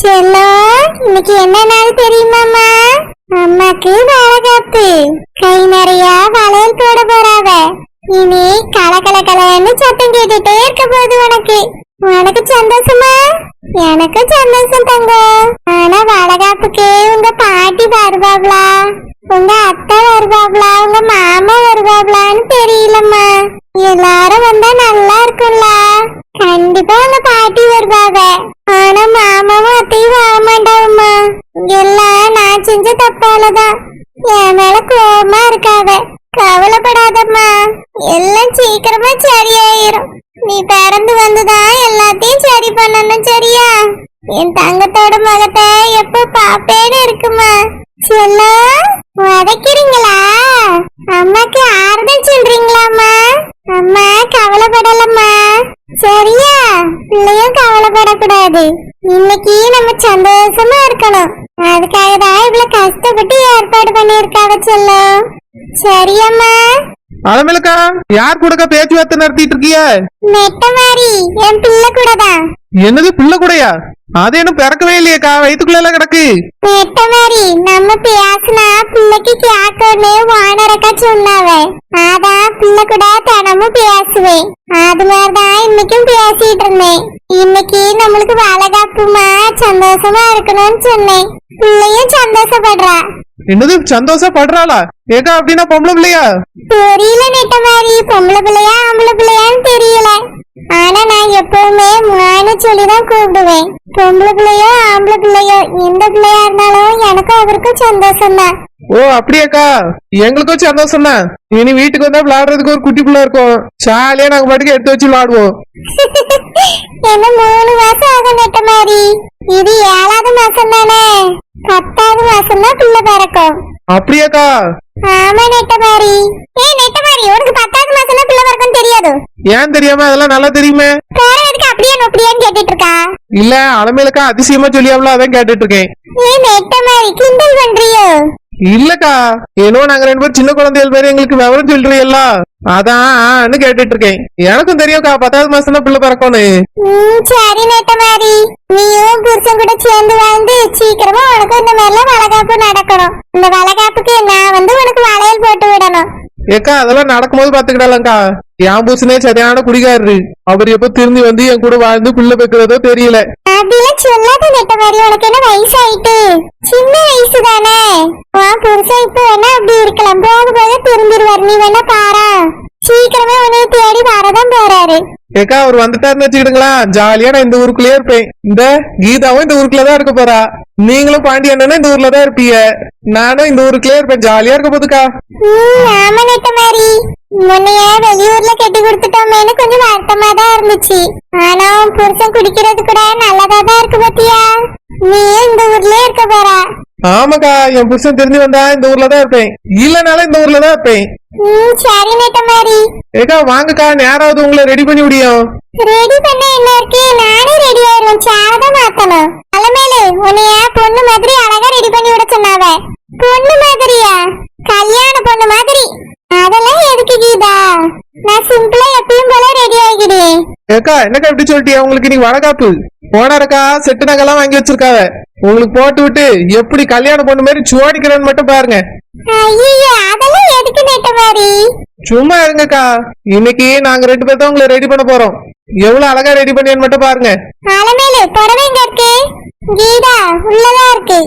செல்லம் இன்னைக்கு என்ன நாள் தெரியுமாம்மா? அம்மாக்கு வளகாப்பு. கை நிறைய வளையல் போட போறாவ. இனி கல கல கலன்னு சத்தம் கேட்டுட்டே இருக்க போகுது உனக்கு. உனக்கு சந்தோஷமா? எனக்கு சந்தோஷம் தங்க. ஆனா வளகாப்புக்கு உங்க பாட்டி வருவாங்களா உங்க அத்தை வருவாங்களா உங்க மாமா வருவாங்களான்னு தெரியலம்மா. எல்லாரும் வந்தா நல்லா இருக்கும்ல. கண்டிப்பா உங்க பாட்டி வருவாங்க என் தங்கத்தோட மகத்தை எப்ப பாப்பேன்னு இருக்குமா? செல்லம் உதைக்கிறீங்களா அம்மாக்கு ஆறுதல் சொல்றீங்களாம்மா? அம்மா கவலைப்படலம்மா. சரியா? பிள்ளையும் கவலைப்படக்கூடாது. இன்னைக்கு நம்ம சந்தோஷமா இருக்கணும். அதுக்காக தான் இவ்வளவு கஷ்டப்பட்டு ஏற்பாடு பண்ணியிருக்காவ செல்லம் சரியம்மா. அலமேலுக்கா யார் கூடக்கா பேச்சுவார்த்தை நடத்திட்டு இருக்கிய? நெட்ட மாதிரி என் பிள்ளை கூட தான் என்னது பிள்ளை கூடயா? அது என்ன பிறக்கவே இல்லையேக்கா வயித்துக்குள்ள எல்லாம் கிடக்கு. நெட்ட மாதிரி நம்ம பேசினா பிள்ளைக்கு கேட்கணும்னு வானரக்கா சொன்னாவ. அதான் பிள்ளை கூட தினமும் பேசுவேன் அது மாதிரிதான் இன்னைக்கும் பேசிட்டு இருந்தேன். இன்னைக்கு நம்மளுக்கு வளகாப்புமா சந்தோஷமா இருக்கணும்னு சொன்னேன். பிள்ளையும் சந்தோஷப்படுறா. என்னது சந்தோஷப்படுறாளா? ஏக்கா அப்படின்னா பொம்பளை பிள்ளையா? தெரியல நெட்ட மாதிரி பொம்பளை பிள்ளையா ஆம்பளை பிள்ளையான்னு தெரியல. ஆனா நான் எப்பவுமே மானு சொல்லிதான் கூப்பிடுவேன். பொம்பளை பிள்ளையோ ஆம்பளை பிள்ளையோ எந்த பிள்ளையா இருந்தாலும் எனக்கும் அவருக்கும் சந்தோஷம் தான் ஓ அப்படியாக்கா? எங்களுக்கும் சந்தோஷம் தான் இனி வீட்டுக்கு வந்தா விளையாடுறதுக்கு ஒரு குட்டி பிள்ளை இருக்கும். ஜாலியா நாங்க பாட்டுக்கு எடுத்து வச்சு விளையாடுவோம். என்ன மூணு மாசம் ஆகும் நெட்ட மாதிரி? இது ஏழாவது மாசம் தானே? பத்தாவது மாசம் தான் பிள்ளை பிறக்கும். அப்படியாக்கா? ஆமா நெட்ட மாதிரி. ஏய் நெட்ட மாதிரி உனக்கு பத்தாவது மாசம் தான் பிள்ளை பிறக்கும் தெரியாது ஏன் தெரியாம அதெல்லாம் நல்லா தெரியுமே? அப்படியே நொப்படியான்னு கேட்டுட்டு இருக்கா இல்ல அலமேலுக்கா அதிசயமா சொல்லியாவல அதான் கேட்டுட்டு இருக்கேன் கிண்டல் பண்றியோ? இல்லக்கா ஏனோ நாங்க ரெண்டு பேரும் சின்ன குழந்தைகள் பேரு எங்களுக்கு விவரம் சொல்றீல்ல அதான் கேட்டுட்டு இருக்கேன் எனக்கும் தெரியும்க்கா பத்தாவது மாசம் தான் பிள்ளை பிறக்கும்னு. ம் சரி நெட்ட மாதிரி. நீயும் புருஷன் கூட சேர்ந்து வாழ்ந்து சீக்கிரமா உனக்கு இந்த மாதிரிலாம் வளகாப்பு நடக்கணும். இந்த வளகாப்புக்கு நான் வந்து உனக்கு வளையல் போட்டு விடணும். ஏக்கா அதெல்லாம் நடக்கும்போது பாத்துக்கிடலாம்க்கா என் பூசனே சரியான குடிகாரரு. அவர் எப்ப திரும்பி வந்து என் கூட வாழ்ந்து பிள்ளை பெக்கிறதோ தெரியல. அப்படிலாம் சொல்லாத நெட்ட மாதிரி உனக்கு என்ன வயசாயிட்டு? சின்ன வயசு தானே உன் புருஷன் இப்ப வேணா அப்படி இருக்கலாம்? போக போக திரும்பிடுவார். நீ வேணா பாரா. சீக்கிரமே உன்னை தேடி வரதான் போறாரு. ஏக்கா அவர் வந்துட்டாருன்னு வச்சுக்கிடுங்களா? ஜாலியா நான் இந்த ஊருக்குள்ளேயே இருப்பேன். இந்த கீதாவும் இந்த ஊருக்குள்ளதான் இருக்க போறா. நீங்களும் பாண்டி அண்ணனும் இந்த ஊர்ல தான் இருப்பீங்க. நானும் இந்த ஊருக்குள்ளேயே இருப்பேன். ஜாலியா இருக்க போதுக்கா. ஆமா நெட்ட மாதிரி முன்னைய வெளியூர்ல கட்டி கொடுத்துட்டோமேனு கொஞ்சம் வருத்தமா தான் இருந்துச்சு. ஆனா புருஷன் குடிக்கிறது கூட நல்லதா தான் இருக்கு பாத்தியா? நீயும் இந்த ஊர்லயே இருக்க போறா. ஆமாக்கா என் புருஷன் திரும்பி வந்தா இந்த ஊர்ல தான் இருப்பேன். இல்லனாலும் இந்த ஊர்ல தான் இருப்பேன். ம் சரி நெட்ட மாதிரி ஏக்கா வாங்கக்கா நேராவது உங்களை ரெடி பண்ணி முடியும் ரெடி பண்ண என்ன இருக்கு? நானே ரெடி ஆயிருவேன் சேர தான் மாத்தணும். அலமேலு உன்னைய பொண்ணு மாதிரி அழகா ரெடி பண்ணி விட சொன்னாவ. பொண்ணு மாதிரியா? கல்யாண பொண்ணு மாதிரி. எதுக்கு கீதா நான் சிம்பிளா எப்பயும் போல ரெடி ஆகிடுவேன் ஏக்கா என்னக்கா இப்படி சொல்லிட்டியா? உங்களுக்கு நீ வடகாப்பு. போனாருக்கா? செட்டு நகைலாம் வாங்கி வச்சிருக்காவ. உங்களுக்கு போட்டு விட்டு எப்படி கல்யாணம் பொண்ணு மாதிரி சுவாடிக்கிறேன்னு மட்டும் பாருங்க. ஐயோ அதெல்லாம் எதுக்கு நெட்ட மாதிரி சும்மா இருங்கக்கா. இன்னைக்கு நாங்க ரெண்டு பேர் தான் உங்களை ரெடி பண்ண போறோம். எவ்வளவு அழகா ரெடி பண்ணியன்னு மட்டும் பாருங்க. அலமேலு புடவை எங்க இருக்கு? கீதா உள்ளதான் இருக்கு.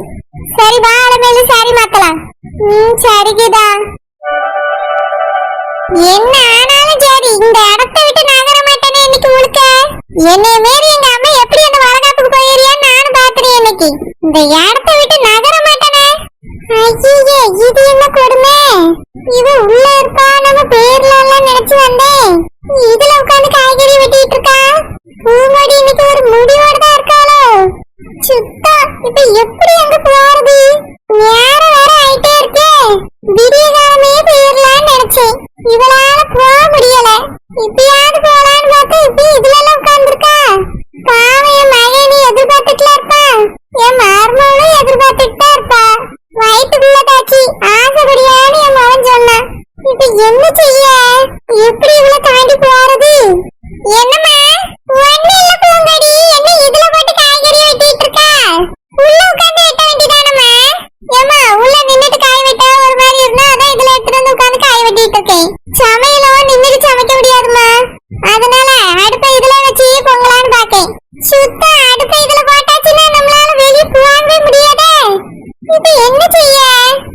சரி வா அலமேலு சாரி மாத்தலாம். ம் சரி கீதா என்ன ஆனாலும் சரி இந்த இடத்த விட்டு நகர மாட்டேனே இன்னைக்கு முழுக்க என்னைய மீறி எங்க அம்மா எப்படி அந்த வரகாப்புக்கு போயிருயான்னு நானும் பாத்துறேன் இன்னைக்கு. இந்த இடத்த விட்டு நகர மாட்டேனே. ஐயே இது என்ன கொடுமை? இவ உள்ள இருப்பா நம்ம பேர்ல எல்லாம் நினைச்சு வந்தேன். இதுல உட்காந்து காய்கறி வெட்டிட்டு இருக்கா? பூமடி இன்னைக்கு ஒரு முடிவோட தான் இருக்காளோ? சுத்தா இப்ப எப்படி அங்க போறது? நேரம் வேற ஆயிட்டே இருக்கே. விடிய காலமே போயிடலாம்னு நினைச்சேன். 耶！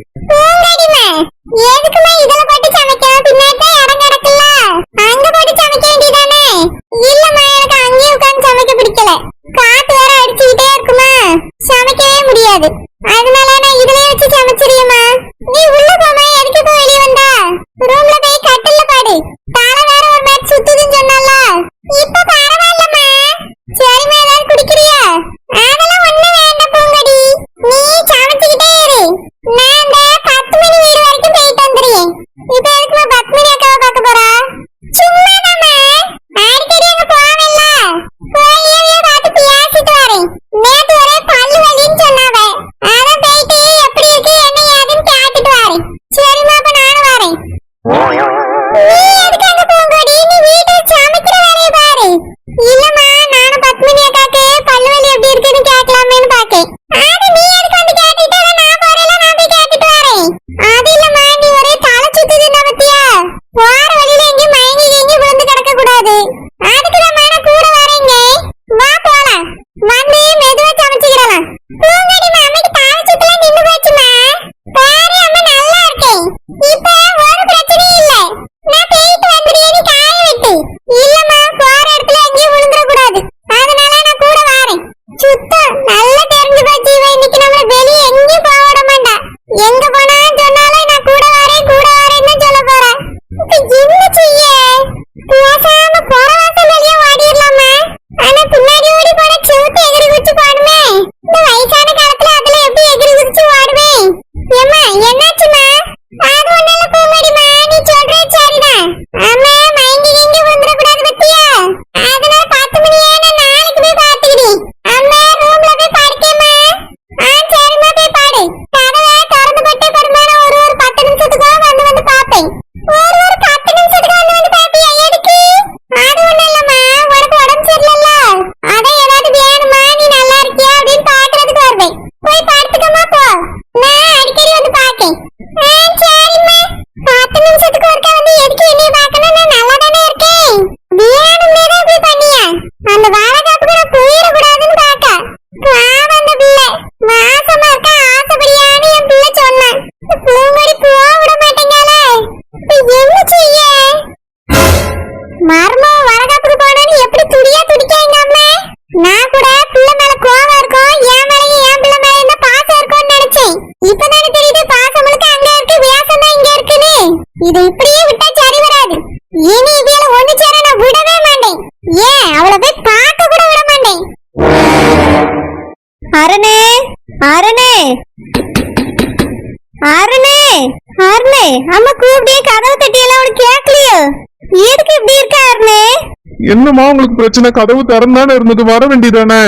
என்னம்மா உங்களுக்கு பிரச்சனை? கதவு திறந்தானே இருந்தது வர வேண்டியதானே?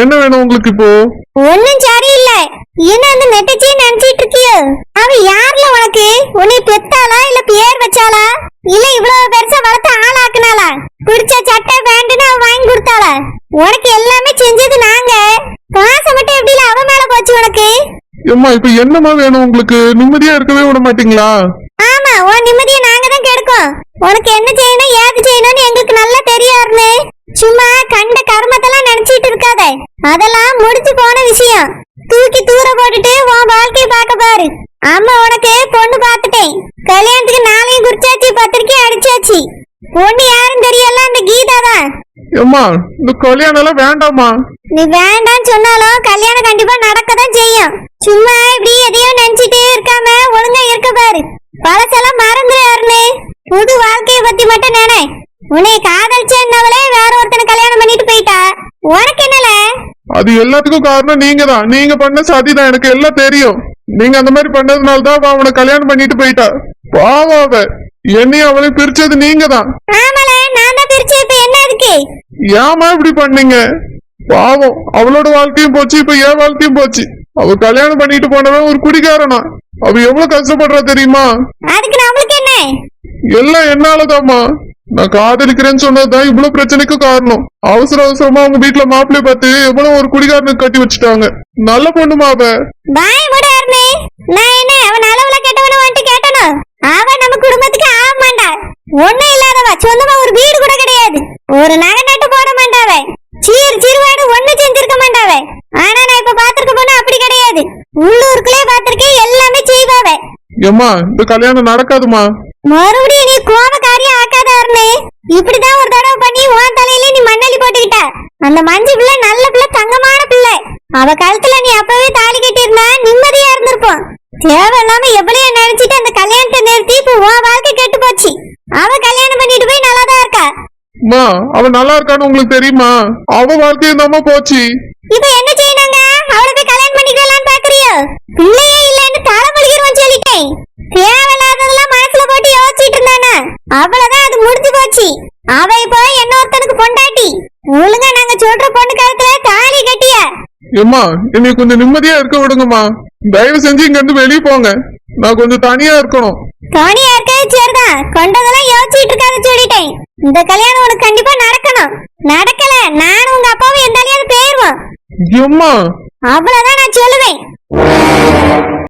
என்ன வேணும் உங்களுக்கு இப்போ? ஒண்ணும் சரியில்லை. என்ன அந்த நெட்டச்சியை நினைச்சிட்டு இருக்கியோ? அவ யாருல உனக்கு? உன்னை பெத்தாளா இல்ல பேர் வச்சாளா? இல்ல இவ்வளவு பெருசா வளர்த்து ஆளாக்குனாளா? பிடிச்ச சட்டை பேண்ட்னு அவ வாங்கி கொடுத்தாளா? உனக்கு எல்லாமே செஞ்சது நாங்க. காசை மட்டும் எப்படி அவ மேல போச்சு உனக்கு? ஏம்மா இப்ப என்னம்மா வேணும் உங்களுக்கு? நிம்மதியா இருக்கவே விட மாட்டீங்களா? ஆமா உன் நிம்மதியை உனக்கு என்ன செய்யணும் ஏது செய்யணும்னு எங்களுக்கு நல்லா தெரியாருன்னு சும்மா கண்ட கர்மத்தெல்லாம் நினைச்சிட்டு இருக்காத. அதெல்லாம் முடிச்சு போன விஷயம். தூக்கி தூர போட்டுட்டு உன் வாழ்க்கைய பார்க்க பாரு. அம்மா உனக்கு பொண்ணு பார்த்துட்டேன். கல்யாணத்துக்கு நாளையும் குறிச்சாச்சு பத்திரிக்கை அடிச்சாச்சு. பொண்ணு யாரும் தெரியல அந்த கீதா தான். ஏம்மா இந்த கல்யாணம் எல்லாம் வேண்டாம்மா. நீ வேண்டாம்னு சொன்னாலும் கல்யாணம் கண்டிப்பா நடக்க தான் செய்யும். சும்மா இப்படி எதையோ நினைச்சிட்டே இருக்காம ஒழுங்கா இருக்க பாரு. பழசெல்லாம் மறந்துடாருன்னு புது வாழ்க்கைய பத்தி மட்டும் நினை. உன்னை காதலிச்சவளே வேற ஒருத்தனை கல்யாணம் பண்ணிட்டு போயிட்டா. உனக்கு என்னல? அது எல்லாத்துக்கும் காரணம் நீங்க தான் நீங்க பண்ண சதி தான். எனக்கு எல்லாம் தெரியும். நீங்க அந்த மாதிரி பண்ணதுனால தான் அவ அவனை கல்யாணம் பண்ணிட்டு போயிட்டா. பாவம் அவ. என்னையும் அவளையும் பிரிச்சது நீங்க தான் ஆமால நான் தான் பிரிச்சு இப்ப என்ன இருக்கு ஏமா இப்படி பண்ணீங்க? பாவம். அவளோட வாழ்க்கையும் போச்சு இப்ப என் வாழ்க்கையும் போச்சு. அவ கல்யாணம் பண்ணிட்டு போனவன் ஒரு குடிகாரனா. அவ எவ்வளவு கஷ்டப்படுறா தெரியுமா? அதுக்கு நம்மளுக்கு எல்லாம் என்னாலதாம்மா. நான் காதலிக்கிறேன்னு சொன்னதுதான் இவ்வளவு பிரச்சனைக்கும் காரணம். அவசர அவசரமா அவங்க வீட்டுல மாப்பிள்ளை பார்த்து எவ்வளவு ஒரு குடிகாரனுக்கு கட்டி வச்சுட்டாங்க. நல்ல பொண்ணுமா அவ? வாய மூடாருனே. நான் என்ன அவன் அளவுல கெட்டவனு வந்துட்டு கேட்டனும் அவன் நம்ம குடும்பத்துக்கு ஆக மாட்டா. ஒண்ணும் இல்லாதவ. சொந்தமா ஒரு வீடு கூட கிடையாது. ஒரு நகை நட்டு போட மாட்டாவ. சீர் சிறுவாடு ஒண்ணு செஞ்சிருக்க மாட்டாவ. ஆனா நான் இப்ப பாத்திருக்க போனா அப்படி கிடையாது. உள்ளூருக்குள்ளே பாத்திருக்கேன் எல்லாமே செய்வாவ. இந்த கல்யாணம் நடக்காதுமா மறுபடியும் நீ கோபக்காரியா ஆக்காதாருனே இப்படிதான் ஒரு தடவை பண்ணி உன் தலையில நீ மண்ணள்ளி போட்டுக்கிட்ட. அந்த மஞ்சு பிள்ளை நல்ல பிள்ளை தங்கமான பிள்ளை. அவ கழுத்துல நீ அப்பவே தாலி கட்டியிருந்தா நிம்மதியா இருந்திருப்போம். தேவையில்லாம எவ்வளவு நினைச்சிட்டு அந்த கல்யாணத்தை நிறுத்தி இப்ப உன் வாழ்க்கை கெட்டு போச்சு. அவ கல்யாணம் பண்ணிட்டு போய் நல்லாதான் இருக்கா? அம்மா அவ நல்லா இருக்கான்னு உங்களுக்கு தெரியுமா? அவ வாழ்க்கையும் தாம்மா போச்சு. இப்ப என்ன செய்யணுங்க? அவளை போய் கல்யாணம் பண்ணிக்கலாம்னு பாக்குறியோ? பிள்ளையே இல்லைன்னு தலை முழுகிருவோம் சொல்லிட்டேன். தேவையில்லாததெல்லாம் அவ்வளவுதான் அது முடிஞ்சு போச்சு. அவ இப்போ இன்னொருத்தனுக்கு பொண்டாட்டி? ஒழுங்கா நாங்க சொல்ற பொண்ணு கழுத்துல தாலி கட்டிய. ஏம்மா என்னை கொஞ்சம் நிம்மதியா இருக்க விடுங்கம்மா. தயவு செஞ்சு இங்க இருந்து வெளியே போங்க. நான் கொஞ்சம் தனியா இருக்கணும். தோனியா இருக்கிறது சரிதான். கொண்டதெல்லாம் யோசிச்சுட்டு இருக்காத சொல்லிட்டேன். இந்த கல்யாணம் உனக்கு கண்டிப்பா நடக்கணும். நடக்கல நானும் உங்க அப்பாவும் எந்த போயிருவோம் எம்மா அவ்வளவுதான் நான் சொல்லுவேன்.